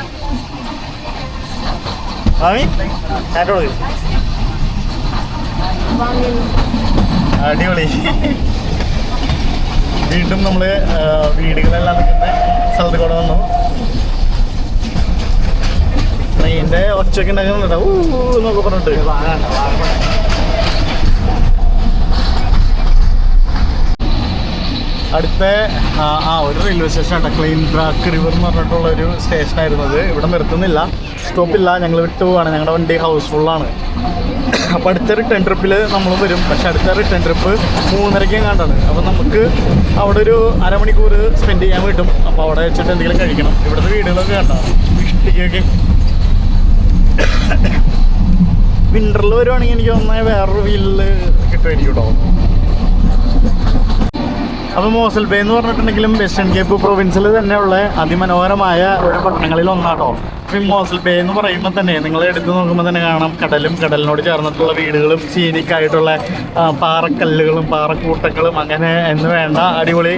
മാമി ആറ്റോളൂ അടിപൊളി. വീണ്ടും നമ്മൾ വീടുകളെല്ലാം നിൽക്കുന്ന സ്ഥലത്ത് കൂടെ വന്നു. ട്രെയിനിന്റെ ഒച്ചയൊക്കെ ഉണ്ടാക്കുന്നുണ്ട് ഊ എന്നൊക്കെ പറഞ്ഞിട്ട്. അടുത്ത ആ, ഒരു റെയിൽവേ സ്റ്റേഷൻ ആട്ടോ ക്ലീൻ ബ്രാക്ക് റിവർ എന്ന് പറഞ്ഞിട്ടുള്ള ഒരു സ്റ്റേഷനായിരുന്നത് ഇവിടെ നിർത്തുന്നില്ല. സ്റ്റോപ്പില്ല ഞങ്ങൾ വിട്ടു പോവാണ്. ഞങ്ങളുടെ വണ്ടി ഹൗസ്ഫുള്ളാണ് അപ്പോൾ അടുത്ത റിട്ടേൺ ട്രിപ്പിൽ നമ്മൾ വരും. പക്ഷെ അടുത്ത റിട്ടേൺ ട്രിപ്പ് മൂന്നരയ്ക്കും കണ്ടാണ് അപ്പോൾ നമുക്ക് അവിടെ ഒരു അരമണിക്കൂർ സ്പെൻഡ് ചെയ്യാൻ കിട്ടും അപ്പോൾ അവിടെ വെച്ചിട്ട് എന്തെങ്കിലും കഴിക്കണം. ഇവിടുത്തെ വീടുകളൊക്കെ കണ്ടോ? ഇഷ്ടിക്കൊക്കെ വിന്ററിൽ വരുവാണെങ്കിൽ എനിക്ക് തോന്നുന്നത് വേറൊരു വീലിൽ കിട്ടുമായിരിക്കും കേട്ടോ അപ്പോൾ മോസൽ ബേ എന്ന് പറഞ്ഞിട്ടുണ്ടെങ്കിലും വെസ്റ്റേൺ കേപ്പ് പ്രൊവിൻസിൽ തന്നെയുള്ള അതിമനോഹരമായ ഒരു പട്ടണങ്ങളിൽ ഒന്നാട്ടോ. അപ്പോൾ ഹോസൽ ബേ എന്ന് പറയുമ്പോൾ തന്നെ നിങ്ങൾ എടുത്തു നോക്കുമ്പോൾ തന്നെ കാണാം കടലും കടലിനോട് ചേർന്നിട്ടുള്ള വീടുകളും സീനിക്കായിട്ടുള്ള പാറക്കല്ലുകളും പാറക്കൂട്ടങ്ങളും അങ്ങനെ എന്ന് വേണ്ട അടിപൊളി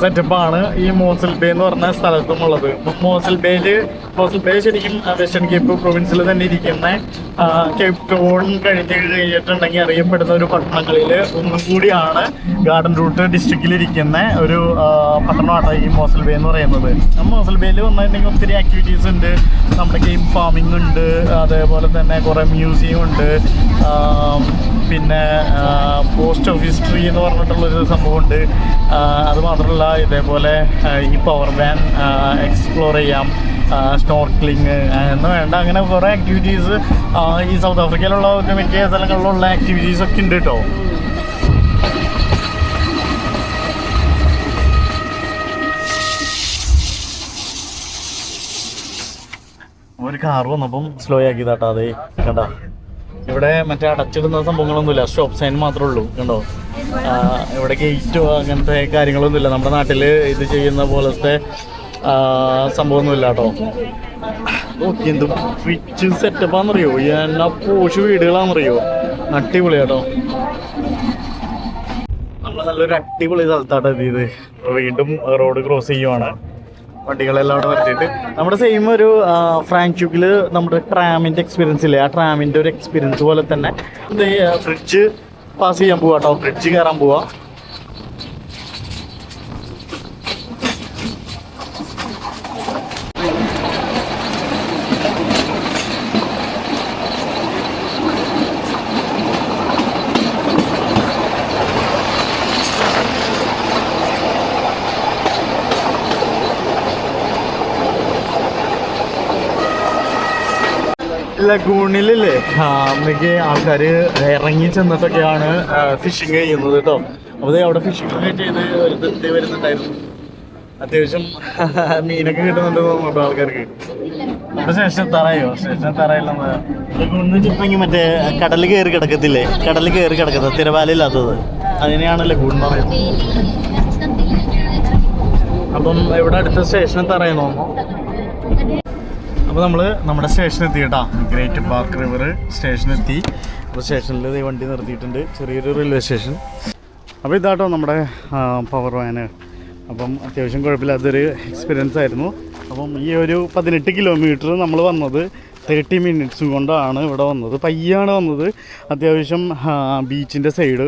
സെറ്റപ്പാണ് ഈ മോസൽ ബേ എന്ന് പറഞ്ഞ സ്ഥലത്തും ഉള്ളത് മോസൽ ബേയിൽ ബേ ശരിക്കും വെസ്റ്റേൺ കേപ്പ് പ്രൊവിൻസിൽ തന്നെ ഇരിക്കുന്ന. കേപ്പ് ടോൺ കഴിഞ്ഞ് കഴിഞ്ഞിട്ടുണ്ടെങ്കിൽ അറിയപ്പെടുന്ന ഒരു പട്ടണങ്ങളിൽ ഒന്നും കൂടിയാണ് ഗാർഡൻ റൂട്ട് ഡിസ്ട്രിക്റ്റിൽ ഇരിക്കുന്ന. ഒരു പട്ടണമാണ് ഈ മോസൽ ബേ എന്ന് പറയുന്നത്. മോസൽ ബേയിൽ വന്നിട്ടുണ്ടെങ്കിൽ ഒത്തിരി ആക്ടിവിറ്റീസ് ഉണ്ട്. നമ്മുടെ ഗെയിം ഫാമിംഗ് ഉണ്ട്. അതേപോലെ തന്നെ കുറേ മ്യൂസിയം ഉണ്ട്. പിന്നെ പോസ്റ്റ് ഓഫീസ് ട്രീ എന്ന് പറഞ്ഞിട്ടുള്ളൊരു സംഭവമുണ്ട്. അത് മാത്രമല്ല ഇതേപോലെ ഈ പവർ വാൻ എക്സ്പ്ലോർ ചെയ്യാം. സ്നോർക്ലിങ് എന്ന് വേണ്ട. അങ്ങനെ കുറേ ആക്ടിവിറ്റീസ് ഈ സൗത്ത് ആഫ്രിക്കയിലുള്ള മിക്ക സ്ഥലങ്ങളിലുള്ള ആക്ടിവിറ്റീസ് ഒക്കെ ഉണ്ട് കേട്ടോ ഒരു കാർ വന്നപ്പം സ്ലോ ആക്കി താട്ടാ അതെ. കണ്ട? ഇവിടെ മറ്റേ അടച്ചിടുന്ന സംഭവങ്ങളൊന്നുമില്ല. ഷോപ്പ് സൈൻ മാത്രമേ ഉള്ളൂ. കണ്ടോ? ഇവിടെ ഗേറ്റോ അങ്ങനത്തെ കാര്യങ്ങളൊന്നുമില്ല. നമ്മുടെ നാട്ടിൽ ഇത് ചെയ്യുന്ന പോലത്തെ സംഭവമൊന്നുമില്ല കേട്ടോ. ഓക്കെ എന്ത്. റിച്ച് സെറ്റപ്പാണെന്നറിയോ എന്നാ പോഷ് വീടുകളാണെന്നറിയോ? അടിപൊളി കേട്ടോ. നല്ലൊരു അടിപൊളി സ്ഥലത്താട്ടോ എത്തിയത്. വീണ്ടും റോഡ് ക്രോസ് ചെയ്യുവാണ്. വണ്ടികളെല്ലാം അവിടെ നിർത്തിയിട്ട്. നമ്മുടെ സെയിം ഒരു ഫ്രാങ്ക്ചുക്കിൽ നമ്മുടെ ട്രാമിന്റെ എക്സ്പീരിയൻസ് ഇല്ലേ? ആ ട്രാമിന്റെ ഒരു എക്സ്പീരിയൻസ് പോലെ തന്നെ. ഫ്രിഡ്ജ് പാസ് ചെയ്യാൻ പോവാട്ടോ ഫ്രിഡ്ജ് കയറാൻ പോവാ. ലഗൂണിലല്ലേ? അമ്മയ്ക്ക് ആൾക്കാർ ഇറങ്ങി ചെന്നിട്ടൊക്കെയാണ് ഫിഷിങ് ചെയ്യുന്നത് കേട്ടോ അപ്പോൾ അവിടെ ഫിഷിങ് ഒക്കെ ചെയ്ത് ഒരു വരുന്നുണ്ടായിരുന്നു. അത്യാവശ്യം (laughs) മീനൊക്കെ കിട്ടുന്നുണ്ട് തോന്നുന്നുണ്ടോ ആൾക്കാർക്ക്. നമ്മുടെ സ്റ്റേഷൻ തറയോ? സ്റ്റേഷൻ തറയില്ലെന്ന് ലഗൂണിന്ന് വെച്ചിട്ടുണ്ടെങ്കിൽ മറ്റേ കടലിൽ കയറി കിടക്കത്തില്ലേ? കടലിൽ കയറി കിടക്കുന്നത് തിരവാലില്ലാത്തത് അതിനെയാണ് ലഗൂൺ എന്ന് പറയുന്നത്. അപ്പം ഇവിടെ അടുത്ത സ്റ്റേഷൻ തറയെന്ന്? തോന്നുന്നു അപ്പോൾ നമ്മൾ നമ്മുടെ സ്റ്റേഷൻ എത്തി കേട്ടോ ഗ്രേറ്റ് പാർക്ക് റിവർ സ്റ്റേഷൻ എത്തി അപ്പോൾ സ്റ്റേഷനിൽ ഈ വണ്ടി നിർത്തിയിട്ടുണ്ട്. ചെറിയൊരു റെയിൽവേ സ്റ്റേഷൻ അപ്പോൾ ഇതാട്ടോ നമ്മുടെ പവർ വാന് അപ്പം അത്യാവശ്യം കുഴപ്പമില്ലാത്തൊരു എക്സ്പീരിയൻസ് ആയിരുന്നു. അപ്പം ഈ ഒരു പതിനെട്ട് കിലോമീറ്റർ നമ്മൾ വന്നത് തേർട്ടി മിനിറ്റ്സ് കൊണ്ടാണ് ഇവിടെ വന്നത്. പയ്യാണ് വന്നത്. അത്യാവശ്യം ബീച്ചിന്റെ സൈഡ്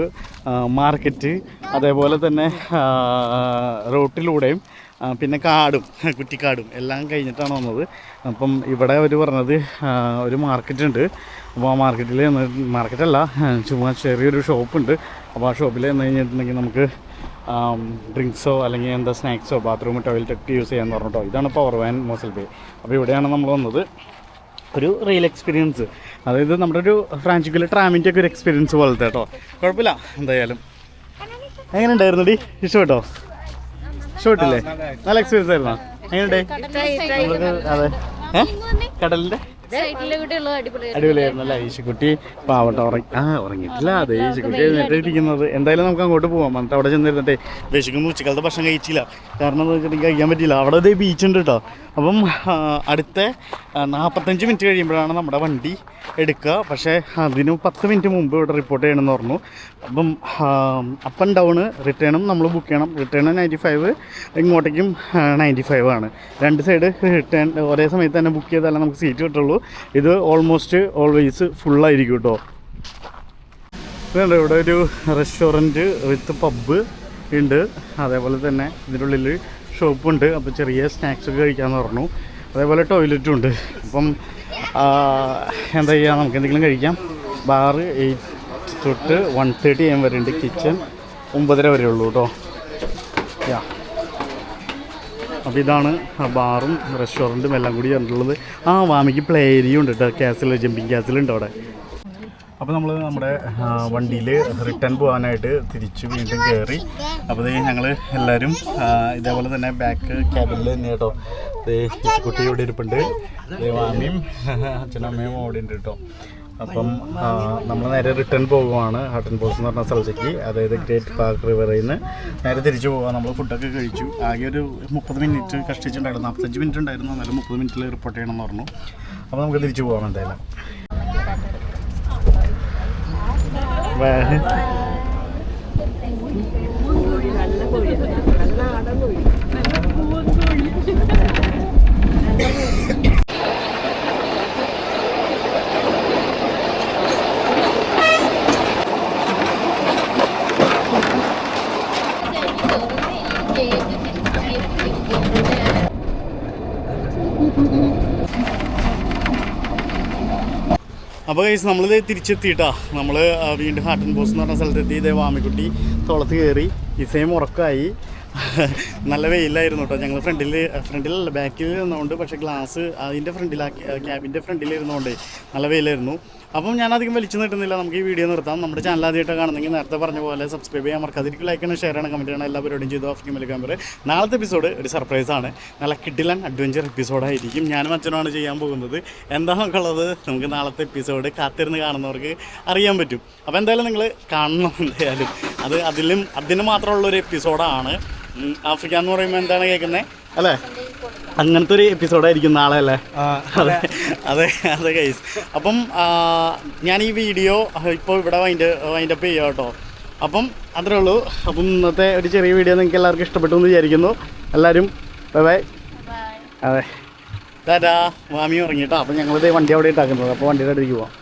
മാർക്കറ്റ് അതേപോലെ തന്നെ റോട്ടിലൂടെയും പിന്നെ കാടും (laughs) കുറ്റിക്കാടും എല്ലാം കഴിഞ്ഞിട്ടാണ് വന്നത്. അപ്പം ഇവിടെ അവർ പറഞ്ഞത് ഒരു മാർക്കറ്റ് ഉണ്ട് അപ്പോൾ ആ മാർക്കറ്റിൽ മാർക്കറ്റല്ല (laughs) ചുമ്മാ ചെറിയൊരു ഷോപ്പുണ്ട്. അപ്പോൾ ആ ഷോപ്പിൽ എന്ന് കഴിഞ്ഞിട്ടുണ്ടെങ്കിൽ നമുക്ക് ഡ്രിങ്ക്സോ അല്ലെങ്കിൽ എന്താ സ്നാക്സോ ബാത്റൂം ടോയ്ലറ്റ് ഒക്കെ യൂസ് ചെയ്യാമെന്ന് പറഞ്ഞിട്ടോ. ഇതാണ് പവർ വാൻ മോസൽ ബേ അപ്പോൾ ഇവിടെയാണ് നമ്മൾ വന്നത്. ഒരു റിയൽ എക്സ്പീരിയൻസ് അതായത് നമ്മുടെ ഒരു ഫ്രാൻസിക്കിലെ ട്രാമിന്റെ ഒക്കെ ഒരു എക്സ്പീരിയൻസ് പോലത്തെ കേട്ടോ. കുഴപ്പമില്ല എന്തായാലും. എങ്ങനെ ഉണ്ടായിരുന്നു ഡി ഇഷ്ടപ്പെട്ടോ? ഇഷ്ടപ്പെട്ടില്ലേ നല്ല എക്സ്പീരിയൻസ് ആയിരുന്നോ? എങ്ങനെയുണ്ട്? അതെ. കടലിന്റെ? അടിപൊളിയായിരുന്നു. അല്ലേ ഈശുക്കുട്ടി പാവട്ട ഉറങ്ങി ആ ഉറങ്ങിയിട്ടില്ല. അതെ ഈശുക്കുട്ടി എഴുന്നേറ്റിരിക്കുന്നത് എന്തായാലും നമുക്ക് അങ്ങോട്ട് പോവാം. എന്നിട്ട് അവിടെ ചെന്നിരുന്നിട്ടേ വിശക്കുന്നു. ഉച്ചക്കാലത്തെ ഭക്ഷണം കഴിച്ചില്ല. കാരണം എന്താ വെച്ചിട്ടുണ്ടെങ്കിൽ കഴിക്കാൻ പറ്റിയില്ല. അവിടെ ബീച്ച് ഉണ്ട് കേട്ടോ അപ്പം അടുത്ത നാൽപ്പത്തഞ്ച് മിനിറ്റ് കഴിയുമ്പോഴാണ് നമ്മുടെ വണ്ടി എടുക്കുക. പക്ഷേ അതിന് പത്ത് മിനിറ്റ് മുമ്പ് ഇവിടെ റിപ്പോർട്ട് ചെയ്യണമെന്ന് പറഞ്ഞു. അപ്പം അപ്പ് ആൻഡ് ഡൗൺ റിട്ടേണും നമ്മൾ ബുക്ക് ചെയ്യണം. റിട്ടേൺ നയന്റി ഫൈവ് ഇങ്ങോട്ടേക്കും നയന്റി ഫൈവ് ആണ്. രണ്ട് സൈഡ് റിട്ടേൺ ഒരേ സമയത്ത് തന്നെ ബുക്ക് ചെയ്താലേ നമുക്ക് സീറ്റ് കിട്ടുള്ളൂ. ഇത് ഓൾമോസ്റ്റ് ഓൾവേസ് ഫുള്ളായിരിക്കും കേട്ടോ ഇവിടെ ഒരു റെസ്റ്റോറന്റ് വിത്ത് പബ്ബ് ഉണ്ട്. അതേപോലെ തന്നെ ഇതിനുള്ളിൽ ഷോപ്പുണ്ട്. അപ്പോൾ ചെറിയ സ്നാക്സ് ഒക്കെ കഴിക്കാമെന്ന് പറഞ്ഞു. അതേപോലെ ടോയ്ലറ്റും ഉണ്ട്. അപ്പം എന്താ ചെയ്യുക നമുക്ക് എന്തെങ്കിലും കഴിക്കാം. ബാറ് എയ്റ്റ് തൊട്ട് വൺ തേർട്ടി എം വരെ ഉണ്ട് കിച്ചൺ ഒമ്പതര വരെ ഉള്ളൂ കേട്ടോ യാ അപ്പോൾ ഇതാണ് ബാറും റെസ്റ്റോറന്റും എല്ലാം കൂടി ചേർന്നിട്ടുള്ളത് ആ വാമിക്ക് പ്ലേ ഏരിയ ഉണ്ട് കേട്ടോ ക്യാസിൽ ജമ്പിങ് ക്യാസിലുണ്ട് അവിടെ. അപ്പോൾ നമ്മൾ നമ്മുടെ വണ്ടിയിൽ റിട്ടേൺ പോകാനായിട്ട് തിരിച്ച് വീണ്ടും കയറി അപ്പോൾ ഞങ്ങൾ എല്ലാവരും ഇതേപോലെ തന്നെ ബാക്ക് ക്യാബിനിൽ തന്നെ കേട്ടോ. കുട്ടി ഇവിടെ ഇരിപ്പുണ്ട്. മാമിയും അമ്മയും അവിടെ ഉണ്ട് കേട്ടോ. അപ്പം നമ്മൾ നേരെ റിട്ടേൺ പോകുവാണ് ഹട്ടൻ പോസ് എന്ന് പറഞ്ഞ സ്ഥലത്തേക്ക്. അതായത് ഗ്രേറ്റ് പാർക്ക് റിവറിൽ നിന്ന് നേരെ തിരിച്ചു പോകാം നമ്മൾ ഫുഡൊക്കെ കഴിച്ചു. ആകെ ഒരു മുപ്പത് മിനിറ്റ് കഷ്ടിച്ചിട്ടുണ്ടായിരുന്നു. നാൽപ്പത്തഞ്ച് മിനിറ്റ് ഉണ്ടായിരുന്നു. എന്നാലും മുപ്പത് മിനിറ്റിൽ റിപ്പോർട്ട് ചെയ്യണമെന്ന് പറഞ്ഞു. അപ്പോൾ നമുക്ക് തിരിച്ചു പോകാം എന്തായാലും. വേ- അപ്പോൾ കഴിച്ച് നമ്മളിത് തിരിച്ചെത്തിയിട്ടാ. നമ്മൾ വീണ്ടും ഹാട്ടൻ ബോസ് എന്ന് പറഞ്ഞ സ്ഥലത്തെത്തി. ഇതേ വാമിക്കുട്ടി തോളത്ത് കയറി ഇസയും ഉറക്കമായി (laughs) നല്ല വെയിലായിരുന്നു കേട്ടോ ഞങ്ങൾ ഫ്രണ്ടിൽ ഫ്രണ്ടിലല്ല ബാക്കിൽ ഇരുന്നുകൊണ്ട് പക്ഷേ ഗ്ലാസ് അതിന്റെ ഫ്രണ്ടിലാക്കി ക്യാബിന്റെ ഫ്രണ്ടിലിരുന്നുകൊണ്ട് നല്ല വെയിലായിരുന്നു. അപ്പം ഞാൻ അധികം വലിച്ചു നീട്ടുന്നില്ല. നമുക്ക് ഈ വീഡിയോ നിർത്താം. നമ്മുടെ ചാനൽ ആദ്യമായിട്ട് കാണുന്നെങ്കിൽ നേരത്തെ പറഞ്ഞ പോലെ സബ്സ്ക്രൈബ് ചെയ്യാൻ മറക്കാതിരിക്കും ലൈക്ക് ചെയ്യണം ഷെയർ ചെയ്യണം കമന്റ് ചെയ്യണം. എല്ലാ ചെയ്തു? ഓഫ് ക്യാമറ ക്യാമറ നാളത്തെ എപ്പിസോഡ് ഒരു സർപ്രൈസാണ് നല്ല കിഡിലൻ അഡ്വഞ്ചർ എപ്പിസോഡായിരിക്കും ഞാനും അച്ഛനുമാണ് ചെയ്യാൻ പോകുന്നത്. എന്താണെന്നുള്ളത് നമുക്ക് നാളത്തെ എപ്പിസോഡ് കാത്തിരുന്ന് കാണുന്നവർക്ക് അറിയാൻ പറ്റും. അപ്പോൾ എന്തായാലും നിങ്ങൾ കാണണം എന്തായാലും. അത് അതിലും അതിന് മാത്രമുള്ള ഒരു എപ്പിസോഡാണ് ആഫ്രിക്ക എന്ന് പറയുമ്പോൾ എന്താണ് കേൾക്കുന്നത് അല്ലേ? അങ്ങനത്തെ ഒരു എപ്പിസോഡായിരിക്കും നാളെ അല്ലേ? അതെ. അതെ അതെ ഗൈസ് അപ്പം ഞാൻ ഈ വീഡിയോ ഇപ്പോൾ ഇവിടെ വൈൻഡ് വൈൻഡപ്പ് ചെയ്യാം കേട്ടോ. അപ്പം അത്രേ ഉള്ളൂ. അപ്പം ഇന്നത്തെ ഒരു ചെറിയ വീഡിയോ നിങ്ങൾക്ക് എല്ലാവർക്കും ഇഷ്ടപ്പെട്ടു എന്ന് വിചാരിക്കുന്നു. എല്ലാവരും ബൈ ബൈ അതെ. ടാറ്റാ മാമി ഉറങ്ങിയിട്ടോ അപ്പം ഞങ്ങളിത് വണ്ടി അവിടെ ഇട്ടാക്കുന്നത്. അപ്പോൾ വണ്ടിയുടെ അടുത്തേക്ക് പോവാം.